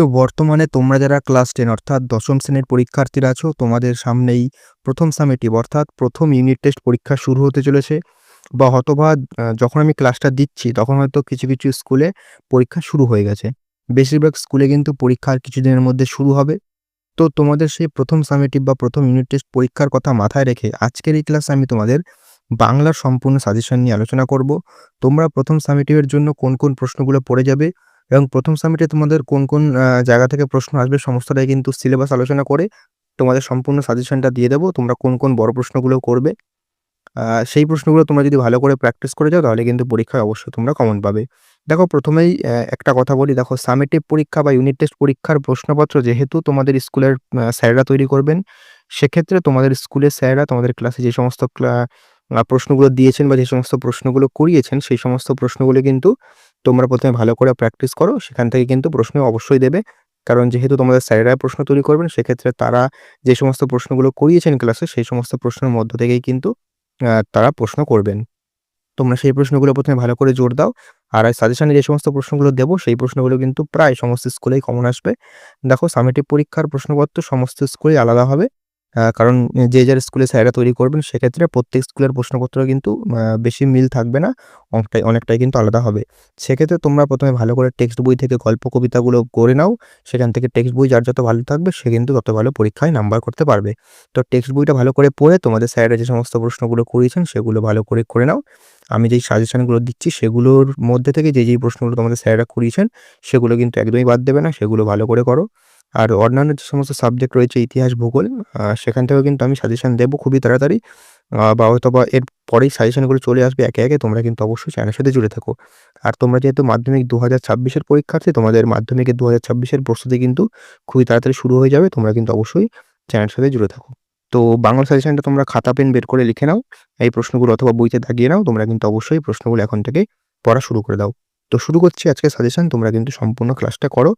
তো বর্তমানে তোমরা যারা ক্লাস টেন অর্থাৎ দশম শ্রেণির পরীক্ষার্থীরা আছো, তোমাদের সামনেই প্রথম সামেটিভ অর্থাৎ প্রথম ইউনিট টেস্ট পরীক্ষা শুরু হতে চলেছে বা হয়তোবা আ যখন আমি ক্লাসটা দিচ্ছি তখন হয়তো কিছু, কিছু স্কুলে পরীক্ষা শুরু হয়ে গেছে। বেশিরভাগ স্কুলে কিন্তু পরীক্ষা আর কিছুদিনের মধ্যে শুরু হবে। তো তোমাদের সেই প্রথম সামেটিভ বা প্রথম ইউনিট টেস্ট পরীক্ষার কথা মাথায় রেখে আজকের এই ক্লাসে আমি তোমাদের বাংলার সম্পূর্ণ সাজেশন নিয়ে আলোচনা করব। তোমরা প্রথম সামেটিভের জন্য কোন, কোন প্রশ্নগুলো পড়ে যাবে এবং প্রথম সামিটে তোমাদের কোন, কোন জায়গা থেকে প্রশ্ন আসবে সমস্তটাই কিন্তু সিলেবাস আলোচনা করে তোমাদের সম্পূর্ণ সাজেশনটা দিয়ে দেবো। তোমরা কোন, কোন বড় প্রশ্নগুলো করবে। সেই প্রশ্নগুলো তোমরা যদি ভালো করে প্র্যাকটিস করে যাও তাহলে কিন্তু পরীক্ষায় অবশ্যই তোমরা কমন পাবে। দেখো প্রথমেই একটা কথা বলি দেখো সামেটিভ পরীক্ষা বা ইউনিট টেস্ট পরীক্ষার প্রশ্নপত্র যেহেতু তোমাদের স্কুলের স্যাররা তৈরি করবেন, সেক্ষেত্রে তোমাদের স্কুলের স্যারেরা তোমাদের ক্লাসে যে সমস্ত প্রশ্নগুলো দিয়েছেন বা যে সমস্ত প্রশ্নগুলো করিয়েছেন সেই সমস্ত প্রশ্নগুলো কিন্তু তোমরা প্রথমে ভালো করে প্র্যাকটিস করো। সেখান থেকে কিন্তু প্রশ্ন অবশ্যই দেবে। কারণ যেহেতু তোমাদের স্যারেরা প্রশ্ন তৈরি করবেন, সেক্ষেত্রে তারা যে সমস্ত প্রশ্নগুলো করিয়েছেন ক্লাসে সেই সমস্ত প্রশ্নের মধ্য থেকেই কিন্তু তারা প্রশ্ন করবেন। তোমরা সেই প্রশ্নগুলো প্রথমে ভালো করে জোর দাও। আর সাজেশনে যে সমস্ত প্রশ্নগুলো দেবো, সেই প্রশ্নগুলো কিন্তু প্রায় সমস্ত স্কুলেই কমন আসবে। দেখো সামেটিভ পরীক্ষার প্রশ্নপত্র সমস্ত স্কুলেই আলাদা হবে। কারণ যে যার স্কুলে স্যাররা তৈরি করবেন, সেক্ষেত্রে প্রত্যেক স্কুলের প্রশ্নপত্র কিন্তু বেশি মিল থাকবে না। অনেকটাই অনেকটাই কিন্তু আলাদা হবে। সেক্ষেত্রে তোমরা প্রথমে ভালো করে টেক্সট বই থেকে গল্প কবিতাগুলো করে নাও। সেখান থেকে টেক্সট বই যার যত ভালো থাকবে, সে কিন্তু তত ভালো পরীক্ষায় নাম্বার করতে পারবে। তো টেক্সট বইটা ভালো করে পড়ে তোমাদের স্যাররা যে সমস্ত প্রশ্নগুলো করিয়েছেন, সেগুলো ভালো করে করে নাও। আমি যেই সাজেশনগুলো দিচ্ছি সেগুলোর মধ্যে থেকে যে, যেই প্রশ্নগুলো তোমাদের স্যাররা করিয়েছেন সেগুলো কিন্তু একদমই বাদ দেবে না। সেগুলো ভালো করে করো। আর অন্যান্য যে সমস্ত সাবজেক্ট রয়েছে ইতিহাস, ভূগোল সেখান থেকেও কিন্তু আমি সাজেশান দেবো খুবই তাড়াতাড়ি। বা হয়তোবা এর পরেই সাজেশনগুলো চলে আসবে একে, একে তোমরা কিন্তু অবশ্যই চ্যানেলের সাথে জুড়ে থাকো। আর তোমরা যেহেতু মাধ্যমিক ২০২৬ এর পরীক্ষার্থী তোমাদের মাধ্যমিকের দু হাজার ছাব্বিশের প্রস্তুতি কিন্তু খুবই তাড়াতাড়ি শুরু হয়ে যাবে। তোমরা কিন্তু অবশ্যই চ্যানেলের সাথে জুড়ে থাকো। তো বাংলা সাজেশনটা তোমরা খাতা পেন বের করে লিখে নাও। এই প্রশ্নগুলো অথবা বইতে দাগিয়ে নাও। তোমরা কিন্তু অবশ্যই প্রশ্নগুলো এখন থেকে পড়া শুরু করে দাও। তো শুরু করছি আজকের সাজেশন তোমরা কিন্তু সম্পূর্ণ ক্লাসটা করো।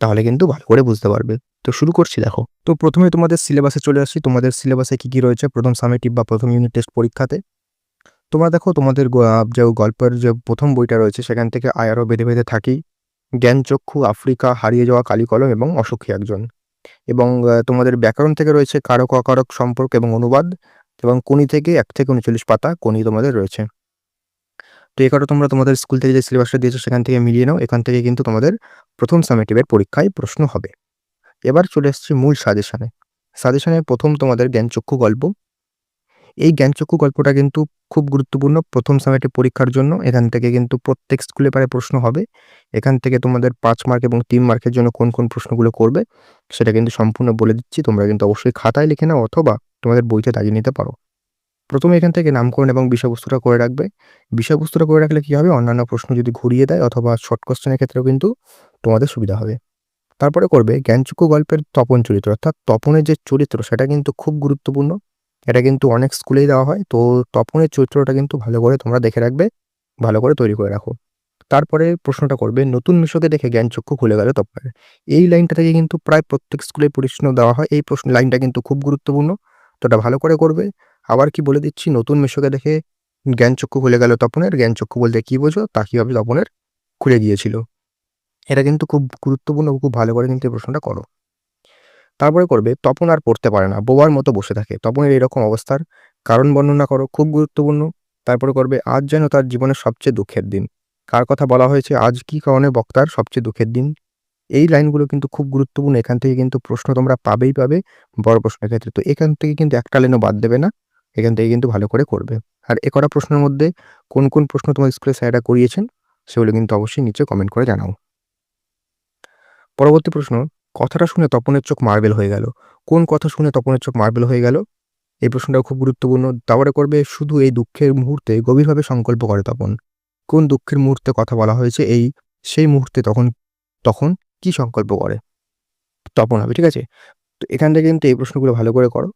তাহলে কিন্তু ভালো করে বুঝতে পারবে। তো শুরু করছি দেখো। তো প্রথমে তোমাদের সিলেবাসে চলে আসি। তোমাদের সিলেবাসে কি, কি রয়েছে প্রথম সামেটিভ বা প্রথম ইউনিট টেস্ট পরীক্ষাতে। তোমরা দেখো তোমাদের যে গল্পের যে প্রথম বইটা রয়েছে সেখান থেকে আয়ারও বেঁধে, বেঁধে থাকি, জ্ঞানচক্ষু, আফ্রিকা, হারিয়ে যাওয়া কালিকলম এবং অসুখী একজন। এবং তোমাদের ব্যাকরণ থেকে রয়েছে কারক, অকারক, সম্পর্ক এবং অনুবাদ এবং কোনি থেকে এক থেকে ৩৯ পাতা কোনি তোমাদের রয়েছে। তো এ কটা তোমরা তোমাদের স্কুল থেকে যে সিলেবাসটা দিয়েছ সেখান থেকে মিলিয়ে নাও। এখান থেকে কিন্তু তোমাদের প্রথম সামেটিভের পরীক্ষায় প্রশ্ন হবে। এবার চলে এসেছি মূল সাজেশনে। সাজেশনের প্রথম তোমাদের জ্ঞানচক্ষু গল্প। এই জ্ঞানচক্ষু গল্পটা কিন্তু খুব গুরুত্বপূর্ণ প্রথম সামেটিভ পরীক্ষার জন্য। এখান থেকে কিন্তু প্রত্যেক স্কুলে প্রায় প্রশ্ন হবে। এখান থেকে তোমাদের পাঁচ মার্ক এবং তিন মার্কের জন্য কোন, কোন প্রশ্নগুলো করবে সেটা কিন্তু সম্পূর্ণ বলে দিচ্ছি। তোমরা কিন্তু অবশ্যই খাতায় লিখে নাও অথবা তোমাদের বইতে দাগিয়ে নিতে পারো। প্রথমে এখান থেকে নামকরণ এবং বিষয়বস্তুটা করে রাখবে। বিষয়বস্তুটা করে রাখলে কি হবে অন্যান্য প্রশ্ন যদি ঘুরিয়ে দেয় অথবা শর্ট কোয়েশ্চেন এর ক্ষেত্রেও কিন্তু তোমাদের সুবিধা হবে। তারপরে করবে জ্ঞানচক্ষু গল্পের তপন চরিত্র অর্থাৎ তপনের যে চরিত্র সেটা কিন্তু খুব গুরুত্বপূর্ণ। এটা কিন্তু অনেক স্কুলেই দেওয়া হয়। তো তপনের চরিত্রটা কিন্তু ভালো করে তোমরা দেখে রাখবে। ভালো করে তৈরি করে রাখো। তারপরে প্রশ্নটা করবে, নতুন মিশকে দেখে জ্ঞানচক্ষু খুলে গেল তপনের। এই লাইনটা থেকে কিন্তু প্রায় প্রত্যেক স্কুলে প্রশ্ন দেওয়া হয়। এই প্রশ্ন, লাইনটা কিন্তু খুব গুরুত্বপূর্ণ। তো এটা ভালো করে করবে। আবার কি বলে দিচ্ছি, নতুন মিশকে দেখে জ্ঞানচক্ষু খুলে গেল তপনের। জ্ঞানচক্ষু বলতে কি বোঝো? তা কীভাবে তপনের খুলে গিয়েছিল। এটা কিন্তু খুব গুরুত্বপূর্ণ, খুব ভালো করে কিন্তু এই প্রশ্নটা করো। তারপরে করবে তপন আর পড়তে পারে না। বোবার মতো বসে থাকে। তপনের এরকম অবস্থার কারণ বর্ণনা করো। খুব গুরুত্বপূর্ণ। তারপরে করবে আজ যেন তার জীবনের সবচেয়ে দুঃখের দিন। কার কথা বলা হয়েছে? আজ কি কারণে বক্তার সবচেয়ে দুঃখের দিন? এই লাইনগুলো কিন্তু খুব গুরুত্বপূর্ণ। এখান থেকে কিন্তু প্রশ্ন তোমরা পাবেই পাবে বড় প্রশ্নের ক্ষেত্রে। তো এখান থেকে কিন্তু একটা লাইনও বাদ দেবে না। এখান থেকে কিন্তু ভালো করে করবে। আর এ কটা প্রশ্নের মধ্যে কোন, কোন প্রশ্ন তোমার স্কুলে স্যারেরা করিয়েছেন সেগুলো কিন্তু অবশ্যই নিচে কমেন্ট করে জানাও। পরবর্তী প্রশ্ন কথাটা শুনে তপনের চোখ মার্বেল হয়ে গেল। কোন কথা শুনে তপনের চোখ মার্বেল হয়ে গেল? এই প্রশ্নটাও খুব গুরুত্বপূর্ণ। তারপরে করবে শুধু এই দুঃখের মুহূর্তে গভীরভাবে সংকল্প করে তপন। কোন দুঃখের মুহূর্তে কথা বলা হয়েছে এই সেই মুহূর্তে তখন তখন কি সংকল্প করে? তপন হবে। ঠিক আছে? তো এখান থেকে কিন্তু এই প্রশ্নগুলো ভালো করে করো।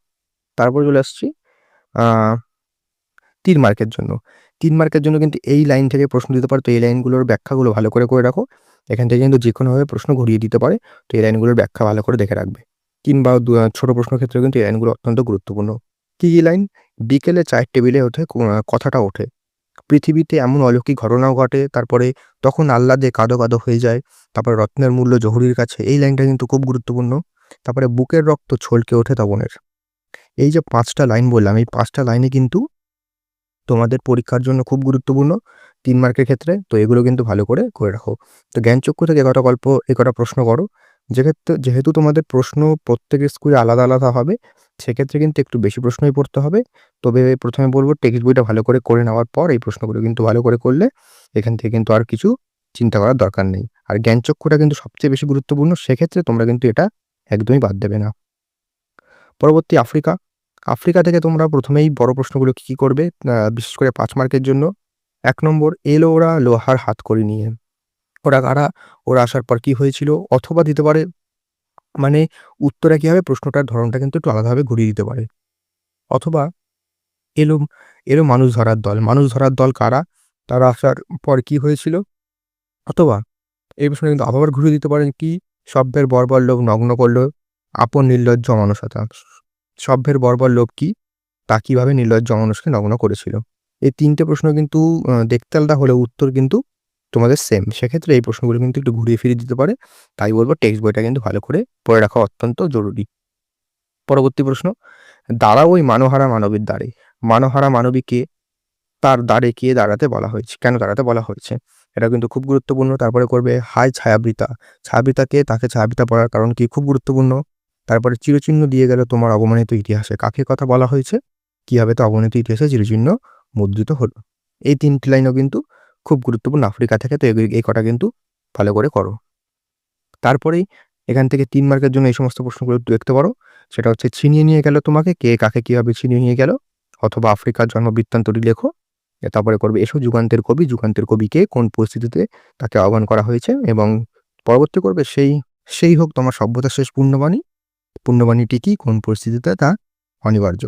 তারপর চলে আসছি তিন মার্কের জন্য। ৩ মার্কের জন্য কিন্তু এই লাইন থেকে প্রশ্ন দিতে পারে। তো এই লাইনগুলোর ব্যাখ্যাগুলো ভালো করে, করে রাখো। এখান থেকে কিন্তু যে কোনোভাবে প্রশ্ন ঘুরিয়ে দিতে পারে। তো এই লাইনগুলোর ব্যাখ্যা ভালো করে দেখে রাখবে। কিংবা ছোট প্রশ্নের ক্ষেত্রেও কিন্তু এই লাইনগুলো অত্যন্ত গুরুত্বপূর্ণ। কী কী লাইন? বিকেলে চায়ের টেবিলে ওঠে কথাটা ওঠে। পৃথিবীতে এমন অলৌকিক ঘটনাও ঘটে, তারপরে তখন আহ্লাদে কাঁদো কাঁদো হয়ে যায়, তারপরে রত্নের মূল্য জহুরির কাছে, এই লাইনটা কিন্তু খুব গুরুত্বপূর্ণ তারপরে বুকের রক্ত ছলকে ওঠে তপনের এই যে পাঁচটা লাইন বললাম, এই পাঁচটা লাইনে কিন্তু তোমাদের পরীক্ষার জন্য খুব গুরুত্বপূর্ণ তিন মার্কের ক্ষেত্রে, তো এগুলো কিন্তু ভালো করে করে রাখো। তো জ্ঞানচক্ষু থেকে একটা গল্প একটা প্রশ্ন করো। যেক্ষেত্রে, যেহেতু তোমাদের প্রশ্ন প্রত্যেকের স্কুলে আলাদা আলাদা হবে, সেক্ষেত্রে কিন্তু একটু বেশি প্রশ্নই পড়তে হবে। তবে প্রথমে বলব টেক্সট বইটা ভালো করে করে নেওয়ার পর এই প্রশ্নগুলো কিন্তু ভালো করে করলে এখান থেকে কিন্তু আর কিছু চিন্তা করার দরকার নেই। আর জ্ঞানচক্ষুটা কিন্তু সবচেয়ে বেশি গুরুত্বপূর্ণ, সেক্ষেত্রে তোমরা কিন্তু এটা একদমই বাদ দেবে না। পরবর্তী আফ্রিকা। আফ্রিকা থেকে তোমরা প্রথমেই বড় প্রশ্নগুলো কী কী করবে? বিশেষ করে পাঁচ মার্কের জন্য। এক নম্বর এলো ওরা লোহার হাত করে নিয়ে। ওরা কারা? ওরা আসার পর কি হয়েছিল? অথবা দিতে পারে? মানে উত্তরে কী হবে প্রশ্নটার ধরনটা কিন্তু একটু আলাদাভাবে ঘুরিয়ে দিতে পারে। অথবা এলো এলো মানুষ ধরার দল। মানুষ ধরার দল কারা? তারা আসার পর কি হয়েছিল? অথবা এই প্রশ্ন কিন্তু আবার ঘুরিয়ে দিতে পারেন কি? সভ্যের বর্বর লোক নগ্ন করল আপন নির্লজ্জ মানুষতা সভ্যের বর্বর লোক কি? তা কীভাবে নির্লজ্জ মানুষকে নগ্ন করেছিল? এই তিনটে প্রশ্ন কিন্তু দেখতে আলাদা হলেও উত্তর কিন্তু তোমাদের সেম সেক্ষেত্রে এই প্রশ্নগুলো কিন্তু একটু ঘুরিয়ে ফিরিয়ে দিতে পারে। তাই বলব টেক্সট বইটা কিন্তু ভালো করে পড়ে রাখা অত্যন্ত জরুরি। পরবর্তী প্রশ্ন দাঁড়া ওই মানহারা মানবীর দ্বারে। মানহারা মানবীকে তার দ্বারে কে দাঁড়াতে বলা হয়েছে? কেন দাঁড়াতে বলা হয়েছে? এটা কিন্তু খুব গুরুত্বপূর্ণ। তারপরে করবে হাই ছায়াবৃতা। ছায়াবৃতাকে তাকে ছায়াবৃতা পড়ার কারণ কি? খুব গুরুত্বপূর্ণ। তারপরে চিরচিহ্ন দিয়ে গেল তোমার অবমানিত ইতিহাসে। কাকে কথা বলা হয়েছে? কীভাবে তো অবমানিত ইতিহাসে চিরচিহ্ন মুদ্রিত হলো। এই তিনটি লাইনও কিন্তু খুব গুরুত্বপূর্ণ। আফ্রিকা থেকে তো এই কটা কিন্তু ভালো করে করো। তারপরেই এখান থেকে তিন মার্কের জন্য এই সমস্ত প্রশ্নগুলো দেখতে পারো। সেটা হচ্ছে, ছিনিয়ে নিয়ে গেল তোমাকে? কে কাকে কীভাবে ছিনিয়ে নিয়ে গেল? অথবা আফ্রিকার জন্ম বৃত্তান্তটি লেখো তারপরে করবে, এসো যুগান্তের কবি। যুগান্তের কবিকে কোন পরিস্থিতিতে তাকে আহ্বান করা হয়েছে? এবং পরবর্তী করবে, সেই সেই হোক তোমার সভ্যতার শেষ পূর্ণবাণী পূর্ণবাণীটি কি? কোন পরিস্থিতিতে তা অনিবার্য?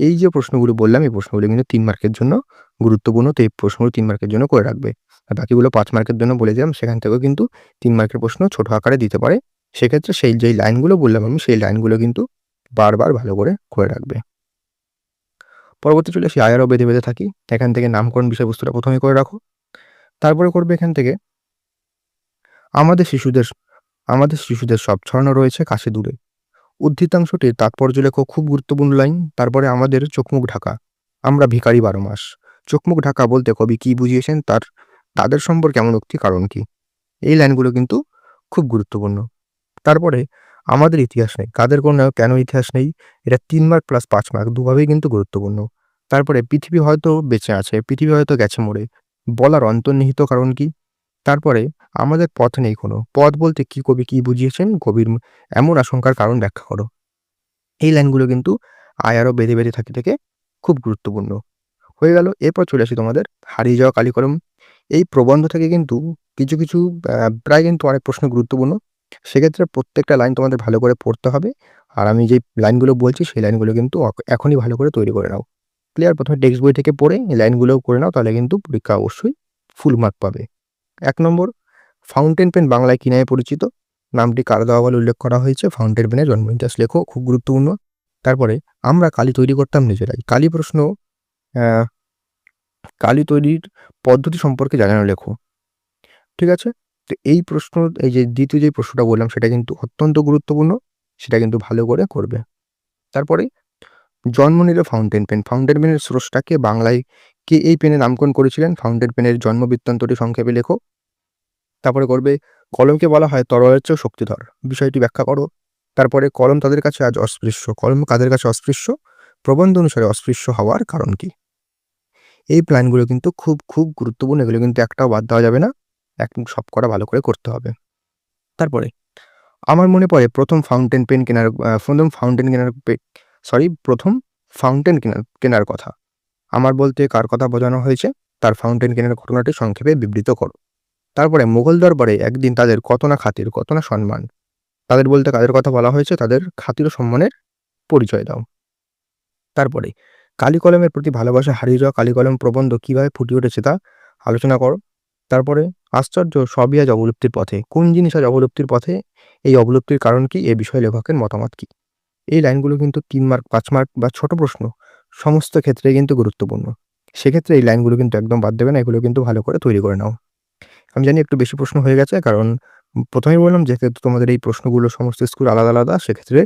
এই যে প্রশ্নগুলো বললাম, এই প্রশ্নগুলো কিন্তু তিন মার্কের জন্য গুরুত্বপূর্ণ। তো এই প্রশ্নগুলো তিন মার্কের জন্য করে রাখবে। আর বাকিগুলো পাঁচ মার্কের জন্য বলে দিলাম, সেখান থেকেও কিন্তু তিন মার্কের প্রশ্ন ছোট আকারে দিতে পারে। সেক্ষেত্রে সেই যেই লাইনগুলো বললাম আমি, সেই লাইনগুলো কিন্তু বারবার ভালো করে করে রাখবে। পরবর্তী চলে আসি আয়ারও বেঁধে বেঁধে থাকি। এখান থেকে নামকরণ বিষয়বস্তুটা প্রথমে করে রাখো। তারপরে করবে এখান থেকে, আমাদের শিশুদের আমাদের শিশুদের সব ছড়ানো রয়েছে কাছে দূরে। উদ্ধৃতাংশটির তাৎপর্য লেখো খুব গুরুত্বপূর্ণ লাইন, তারপরে আমাদের চোখমুখ ঢাকা। আমরা ভিকারি বারো মাস। চোখমুখ ঢাকা বলতে কবি কি বুঝিয়েছেন, তার, তাদের সম্পর্কে এমন উক্তি কারণ কি? এই লাইনগুলো কিন্তু খুব গুরুত্বপূর্ণ। তারপরে আমাদের ইতিহাস নেই। কাদের কোনো, কেন ইতিহাস নেই? এটা তিন মার্ক প্লাস পাঁচ মার্ক, দুভাবেই কিন্তু গুরুত্বপূর্ণ। তারপরে পৃথিবী হয়তো বেঁচে আছে, পৃথিবী হয়তো গেছে মরে। বলার অন্তর্নিহিত কারণ কি? তারপরে আমাদের পথ নেই কোনো। পথ বলতে কি কবি কি বুঝিয়েছেন? কবির এমন আশঙ্কার কারণ ব্যাখ্যা করো। এই লাইনগুলো কিন্তু আয়ারও বেঁধে বেঁধে থাকি থেকে খুব গুরুত্বপূর্ণ। হয়ে গেল, এরপর চলে আসি তোমাদের হারিয়ে যাওয়া কালিকলম। এই প্রবন্ধ থেকে কিন্তু কিছু কিছু প্রায় কিন্তু অনেক প্রশ্ন গুরুত্বপূর্ণ। সেক্ষেত্রে প্রত্যেকটা লাইন তোমাদের ভালো করে পড়তে হবে। আর আমি যে লাইনগুলো বলছি, সেই লাইনগুলো কিন্তু এখনই ভালো করে তৈরি করে নাও। ক্লিয়ার? প্রথমে টেক্সট বই থেকে পড়ে এই লাইনগুলোও করে নাও, তাহলে কিন্তু পরীক্ষা অবশ্যই ফুল মার্ক পাবে। এক নম্বর ফাউন্টেন পেন বাংলায় কি নামে পরিচিত? নামটি কারা দেওয়া বলে উল্লেখ করা হয়েছে। ফাউন্টেন পেনের জন্ম ইতিহাস লেখো খুব গুরুত্বপূর্ণ। তারপরে আমরা কালি তৈরি করতাম নিজেরাই। কালি প্রশ্ন কালি তৈরির পদ্ধতি সম্পর্কে জানানো লেখো। ঠিক আছে? তো এই প্রশ্ন, এই যে দ্বিতীয় যে প্রশ্নটা বললাম, সেটা কিন্তু অত্যন্ত গুরুত্বপূর্ণ। সেটা কিন্তু ভালো করে করবে। তারপরে, জন্ম নিল ফাউন্টেন পেন ফাউন্টেন পেনের স্রষ্টাকে বাংলায় কে এই পেনে নামকরণ করেছিলেন? ফাউন্টেন পেনের জন্ম বৃত্তান্তটি সংক্ষেপে লেখো। তারপরে করবে, কলমকে বলা হয় তরলের চেয়েও শক্তিধর। বিষয়টি ব্যাখ্যা করো। তারপরে কলম তাদের কাছে আজ অস্পৃশ্য। কলম কাদের কাছে অস্পৃশ্য? প্রবন্ধ অনুসারে অস্পৃশ্য হওয়ার কারণ কি? এই প্ল্যানগুলো কিন্তু খুব খুব গুরুত্বপূর্ণ। এগুলো কিন্তু একটাও বাদ দেওয়া যাবে না। এক সব করা ভালো করে করতে হবে। তারপরে, আমার মনে পড়ে প্রথম ফাউন্টেন পেন কেনার প্রথম ফাউন্টেন কেনার সরি প্রথম ফাউন্টেন কেনার কেনার কথা। আমার বলতে কার কথা বোঝানো হয়েছে? তার ফাউন্টেন কেনার ঘটনাটি সংক্ষেপে বিবৃত করো। তারপরে মুঘল দরবারে একদিন তাদের কত না খাতির, কত না সম্মান, তাদের বলতে কাদের কথা বলা হয়েছে? তাদের খাতির ও সম্মানের পরিচয় দাও। তারপরে, কালি কলমের প্রতি ভালোবাসা হারিয়ে যাওয়া কালি কলম প্রবন্ধ কীভাবে ফুটে উঠেছে তা আলোচনা করো। তারপরে, আশ্চর্য, সবই আজ অবলুপ্তির পথে। কোন জিনিস আজ অবলুপ্তির পথে? এই অবলুপ্তির কারণ কি? এ বিষয়ে লেখকের মতামত কি? এই লাইনগুলো কিন্তু তিন মার্ক, পাঁচ মার্ক বা ছোট প্রশ্ন। সমস্ত ক্ষেত্রে কিন্তু গুরুত্বপূর্ণ। সেক্ষেত্রে এই লাইনগুলো কিন্তু একদম বাদ দেবে না, এগুলো কিন্তু ভালো করে তৈরি করে নাও। আমি জানি একটু বেশি প্রশ্ন হয়ে গেছে, কারণ প্রথমেই বললাম যেহেতু তোমাদের এই প্রশ্নগুলো সমস্ত স্কুল আলাদা আলাদা, সেক্ষেত্রে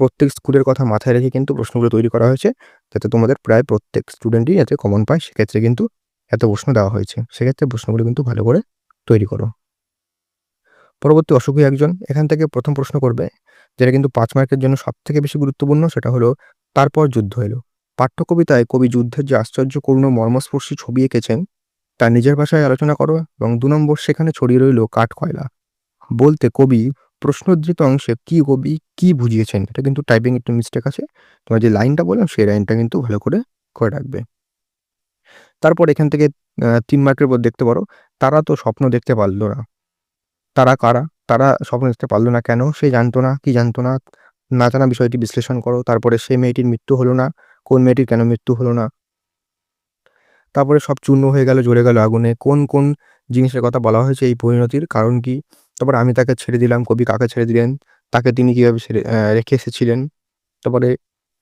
প্রত্যেক স্কুলের কথা মাথায় রেখে কিন্তু প্রশ্নগুলো তৈরি করা হয়েছে, যাতে তোমাদের প্রায় প্রত্যেক স্টুডেন্টই যাতে কমন পায়, সেক্ষেত্রে কিন্তু এত প্রশ্ন দেওয়া হয়েছে। সেক্ষেত্রে প্রশ্নগুলো কিন্তু ভালো করে তৈরি করো। পরবর্তী অসুখী একজন, এখান থেকে প্রথম প্রশ্ন করবে, যেটা কিন্তু পাঁচ মার্কের জন্য সব থেকে বেশি গুরুত্বপূর্ণ, সেটা হলো, তারপর যুদ্ধ এলো। পাঠ্য কবিতায় কবি যুদ্ধের যে আশ্চর্য করুণ মর্মস্পর্শী ছবি এঁকেছেন, তা নিজের ভাষায় আলোচনা করো এবং দু নম্বর সেখানে ছড়িয়ে রইল কাঠ কয়লা। বলতে কবি প্রশ্নোদ্ধৃত অংশে কি কবি কি বুঝিয়েছেন, এটা কিন্তু টাইপিং একটু মিস্টেক আছে। তোমার যে লাইনটা বললাম, সেই লাইনটা কিন্তু ভালো করে করে রাখবে। তারপর এখান থেকে তিন মার্কের পর দেখতে পারো, তারা তো স্বপ্ন দেখতে পারল না। তারা কারা? তারা স্বপ্ন দেখতে পারল না কেন? সে জানতো না, কি জানতো না? না জানা বিষয়টি বিশ্লেষণ করো। তারপরে সে মেয়েটির মৃত্যু হলো না। কোন মেয়েটির কেন মৃত্যু হলো না? তারপরে সব চূর্ণ হয়ে গেল, জ্বলে গেল আগুনে। কোন কোন জিনিসের কথা বলা হয়েছে এই পরিণতির? কারণ কি? তারপরে আমি তাকে ছেড়ে দিলাম, কবি কাকে ছেড়ে দিলেন? তাকে তিনি কীভাবে ছেড়ে রেখে এসেছিলেন? তারপরে,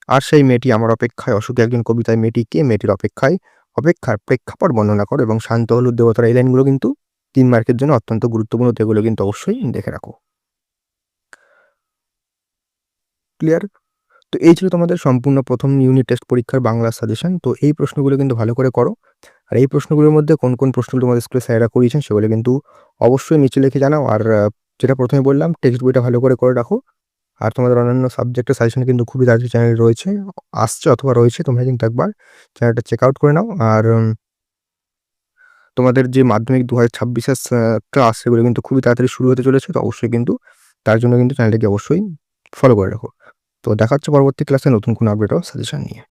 আর সেই মেয়েটি আমার অপেক্ষায় অসুখী, একজন কবিতায় মেয়েটি কে? মেয়েটির অপেক্ষায়, অপেক্ষার প্রেক্ষাপট বর্ণনা করো এবং শান্ত হলুদ দেবতার এই লাইনগুলো কিন্তু তিন মার্কের জন্য অত্যন্ত গুরুত্বপূর্ণ এগুলো কিন্তু অবশ্যই দেখে রাখো। ক্লিয়ার? তো এই ছিল তোমাদের সম্পূর্ণ প্রথম ইউনিট টেস্ট পরীক্ষার বাংলা সাজেশন তো এই প্রশ্নগুলো কিন্তু ভালো করে করো। আর এই প্রশ্নগুলোর মধ্যে কোন কোন প্রশ্নগুলো তোমাদের স্কুলে স্যারেরা করিয়েছেন সেগুলো কিন্তু অবশ্যই নিচে লিখে জানাও। আর যেটা প্রথমে বললাম টেক্সট বইটা ভালো করে করে রাখো। আর তোমাদের অন্যান্য সাবজেক্টের সাজেশন কিন্তু খুবই তাড়াতাড়ি চ্যানেল রয়েছে, আসছে অথবা রয়েছে, তোমরা কিন্তু একবার চ্যানেলটা চেক আউট করে নাও। আর তোমাদের যে মাধ্যমিক দু হাজার ছাব্বিশের ক্লাস সেগুলো কিন্তু খুবই তাড়াতাড়ি শুরু হতে চলেছে। তো অবশ্যই কিন্তু তার জন্য কিন্তু চ্যানেলটাকে অবশ্যই ফলো করে রাখো। তো দেখা হচ্ছে পরবর্তী ক্লাসে নতুন কোনো আপডেট ও সাজেশন নিয়ে।